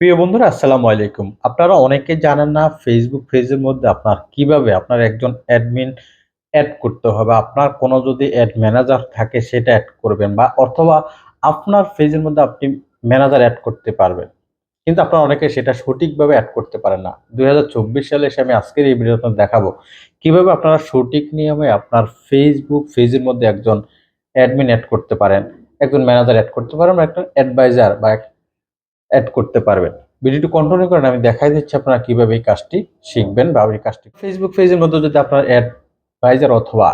প্রিয় বন্ধুরা, আসসালামু আলাইকুম। আপনারা অনেকে জানেন না ফেসবুক পেজের মধ্যে আপনার কীভাবে আপনার একজন অ্যাডমিন অ্যাড করতে হবে, আপনার কোনো যদি অ্যাড ম্যানেজার থাকে সেটা অ্যাড করবেন বা অথবা আপনার পেজের মধ্যে আপনি ম্যানেজার অ্যাড করতে পারবেন। কিন্তু আপনারা অনেকে সেটা সঠিকভাবে অ্যাড করতে পারেন না। দু হাজার চব্বিশ সালে এসে আমি আজকের এই ভিডিওতে দেখাবো। কীভাবে আপনারা সঠিক নিয়মে আপনার ফেসবুক পেজের মধ্যে একজন অ্যাডমিন অ্যাড করতে পারেন, একজন ম্যানেজার অ্যাড করতে পারেন একটা অ্যাডভাইজার বা অ্যাড করতে পারবেন। ভিডিওটি কন্টিনিউ করেন আমি দেখাই দিচ্ছি আপনারা কীভাবে এই কাজটি শিখবেন বা এই কাজটি ফেসবুক পেজের মধ্যে যদি আপনার অ্যাডভাইজার অথবা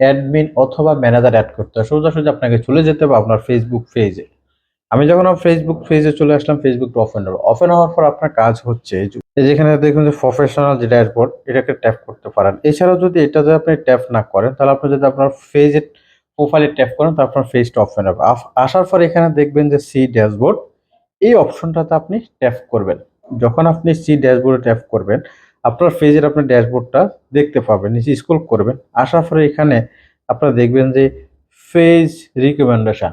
অ্যাডমিন অথবা ম্যানেজার অ্যাড করতে হয়, সোজাসুজি আপনাকে চলে যেতে হবে আপনার ফেসবুক পেজে আমি যখন আমার ফেসবুক পেজে চলে আসলাম ফেসবুক ওপেন হলো। ওপেন হওয়ার পর আপনার কাজ হচ্ছে যেখানে দেখুন যে প্রফেশনাল যে ড্যাশবোর্ড এটাকে ট্যাপ করতে পারেন। এছাড়াও যদি এটা যদি আপনি ট্যাপ না করেন, তাহলে আপনি যদি আপনার পেজে প্রোফাইলে ট্যাপ করেন, তাহলে আপনার ফেজটা ওপেন হবে। আসার পর এখানে দেখবেন যে সি ড্যাশবোর্ড এই অপশনটাতে আপনি ট্যাপ করবেন। যখন আপনি সি ড্যাশবোর্ডে ট্যাপ করবেন, আপনার পেজের আপনার ড্যাশবোর্ডটা দেখতে পাবেন, নিচে স্ক্রল করবেন, আসার পরে এখানে আপনারা দেখবেন যে ফেজ রিকমেন্ডেশন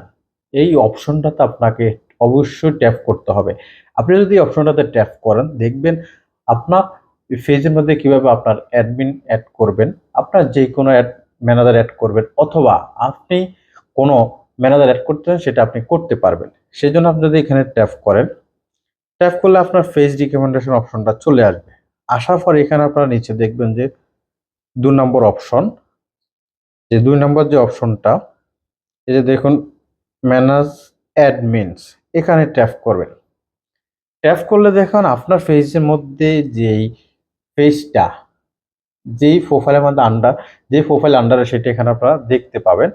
এই অপশনটাতে আপনাকে অবশ্যই ট্যাপ করতে হবে। আপনি যদি অপশনটাতে ট্যাপ করেন, দেখবেন আপনার ফেজের মধ্যে কীভাবে আপনার অ্যাডমিন অ্যাড করবেন, আপনার যে কোনো অ্যাড ম্যানেজার অ্যাড করবেন, অথবা আপনি কোনো ম্যানেজার অ্যাড করতে চান, সেটা আপনি করতে পারবেন। সেই জন্য আপনি যদি এখানে ট্যাপ করেন ট্যাপ করলে আপনার ফেস রিকমেন্ডেশন অপশনটা চলে আসবে। আসার পর এখানে আপনারা নিচে দেখবেন যে দু নম্বর অপশন যে দুই নম্বর যে অপশনটা এই যে দেখুন ম্যানেজ অ্যাডমিনস এখানে ট্যাপ করবেন। ট্যাপ করলে দেখুন, আপনার ফেসের মধ্যে যেই ফেসটা যেই প্রোফাইলের মধ্যে আন্ডার যে প্রোফাইল আন্ডারে সেটা এখানে আপনারা দেখতে পাবেন।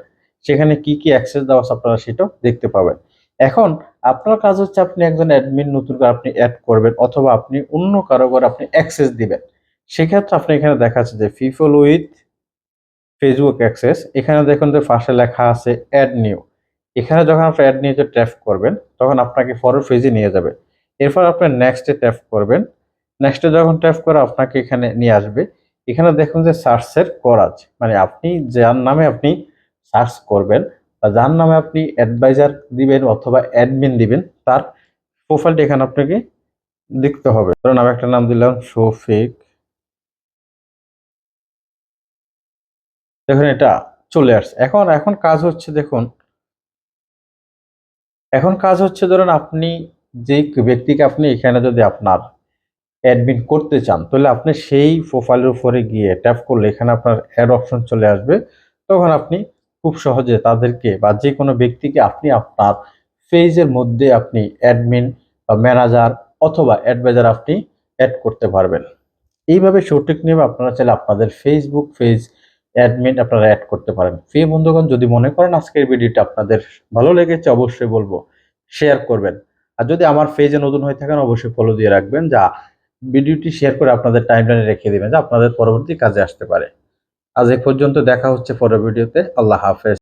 সেখানে কি কি অ্যাক্সেস দেওয়া আছে আপনারা সেটাও দেখতে পাবেন। এখন আপনার কাজ হচ্ছে আপনি একজন অ্যাডমিন নতুন করে আপনি অ্যাড করবেন অথবা আপনি অন্য কারও করে আপনি অ্যাক্সেস দিবেন। সেক্ষেত্রে আপনি এখানে দেখাচ্ছে যে ফিফল উইথ ফেসবুক অ্যাক্সেস এখানে দেখুন যে ফার্স্টে লেখা আছে অ্যাড নিউ এখানে যখন আপনি অ্যাড নিউতে ট্যাপ করবেন, তখন আপনাকে ফরের পেজে নিয়ে যাবে। এরপর আপনি নেক্সটে ট্যাপ করবেন। নেক্সটে যখন ট্যাপ করে আপনাকে এখানে নিয়ে আসবে। এখানে দেখুন যে সার্চের করাজ। মানে আপনি যার নামে আপনি সার্চ করবেন বা যার নামে আপনি অ্যাডভাইজার দিবেন অথবা অ্যাডমিন দিবেন, তার প্রোফাইলটা এখানে আপনাকে দেখতে হবে। ধরুন আমি একটা নাম দিলাম, শফিক। দেখুন এটা চলে আসছে। এখন এখন কাজ হচ্ছে দেখুন, এখন কাজ হচ্ছে ধরুন আপনি যে ব্যক্তিকে আপনি এখানে যদি আপনার অ্যাডমিন করতে চান, তাহলে আপনি সেই প্রোফাইলের উপরে গিয়ে ট্যাপ করলে এখানে আপনার অ্যাড অপশন চলে আসবে। তখন আপনি খুব সহজে তাদেরকে বা যে কোনো ব্যক্তিকে আপনি আপনার পেজের মধ্যে আপনি অ্যাডমিন বা ম্যানেজার অথবা অ্যাডভাইজার আপনি অ্যাড করতে পারবেন। এইভাবে সঠিক নিয়মে আপনারা চাইলে আপনাদের ফেসবুক পেজ অ্যাডমিন আপনারা অ্যাড করতে পারেন। প্রিয় বন্ধুগণ, যদি মনে করেন আজকের ভিডিওটা আপনাদের ভালো লেগেছে, অবশ্যই বলব শেয়ার করবেন। আর যদি আমার পেজে নতুন হয়ে থাকেন, অবশ্যই ফলো দিয়ে রাখবেন, যা ভিডিওটি শেয়ার করে আপনাদের টাইমলাইনে রেখে দেবেন, যা আপনাদের পরবর্তী কাজে আসতে পারে। আজ এ পর্যন্ত দেখা হচ্ছে পরের ভিডিওতে। আল্লাহ হাফেজ।